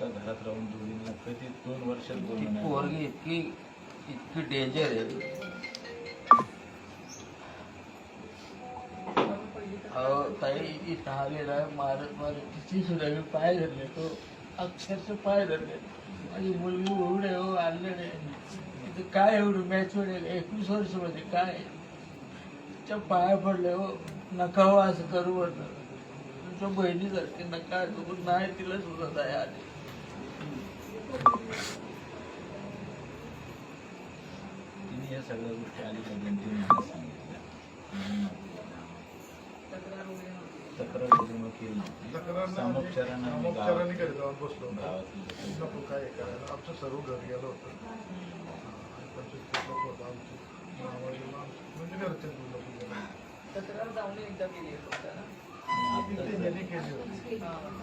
एका घरात राहून दोघींना कधी दोन वर्षात बोलणं नाही. पोरगी इतकी इतकी डेंजर आहे. अहो ताई इथं आलेला मारत मारत तिची सुद्धा मी पाय धरले तो अक्षरशः पाय धरले. माझी मुलगी एवढे हो आणले नाही काय एवढं मॅच आहे एकवीस वर्षामध्ये काय? तिच्या पाया पडले हो नका हो असं करू म्हटलं तुमच्या बहिणीसारखे नका तू नाही तिला सुद्धा दया आली. तिने या सगळ्या गोष्टी सांगितल्या तक्रार वगैरे मग केली नव्हती. सामोपचारानं आम्ही गावात- सामोपचाराने घरी जाऊन बसलो. गावातली लोकं- नको काय करायला आमचं सर्व घर गेलं होतं आणि पंचवीस तीस लोक होतं आमचे मामाचे माणसं, म्हणजे घरचे लोक गेले. तक्रार जाऊन एकदा केली आहे फक्त ना? आणि ते आता त्यांनी केली होती.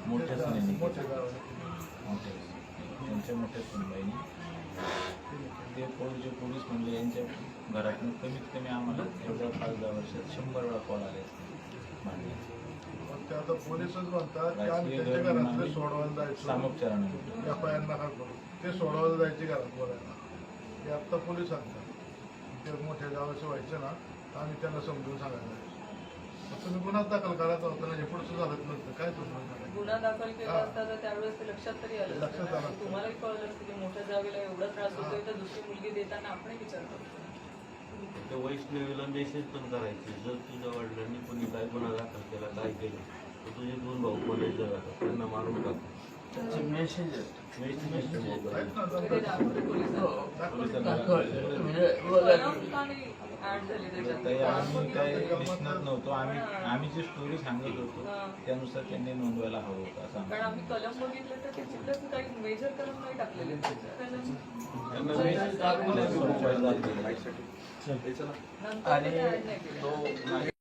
मोठ्याच नाही मोठ्या गावाने केली. मोठ्या त्यांच्या मोठ्या सुनबाईनी ते पोलीस पोलीस म्हणजे यांच्या घरातून कमीत कमी आम्हाला एवढ्या पाच दहा वर्षात शंभर वेळा कॉल आले असतील भांडण्याचे मग ते आता पोलीसच म्हणतात सोडवायला जायचो. सामोपचारानं एफ आय आर नका ते सोडवायला जायचे घरात बोलायला. ते आत्ता पोलीस सांगतात. ते मोठ्या गावाचे व्हायचे ना आम्ही त्यांना समजून सांगायला तुम्ही गुन्हा दाखल करायचा होता ना पुढचं झालं नसतं काय तुम्ही? गुन्हा दाखल केला. असता तर त्यावेळेस ते लक्षात तरी आलं लक्षात. आलं असतं. तुम्हालाही कळलं असतं की मोठ्या जावेला एवढा त्रास होतोय. तर दुसरी मुलगी देताना आपण विचार करतो त्या वैष्णवीला मेसेज पण करायचे जर तुझ्या वडिलांनी कोणी काय गुन्हा दाखल केला काय केलं तर तुझे दोन भाऊ कोणी जगात त्यांना मारून टाक त्याचे मेसेज मेसेज आहेत ना पोलिसांना म्हणजे बघा ताई, आम्ही काय निष्णत नव्हतो आम्ही आम्ही जी स्टोरी सांगत होतो. त्यानुसार त्यांनी नोंदवायला हवं होतं असं कारण आम्ही कलम बघितलं तर त्याच्यातलं काही मेजर कलम नाही टाकलेले त्यांना. नंतर आणि ते add नाही केलं. तो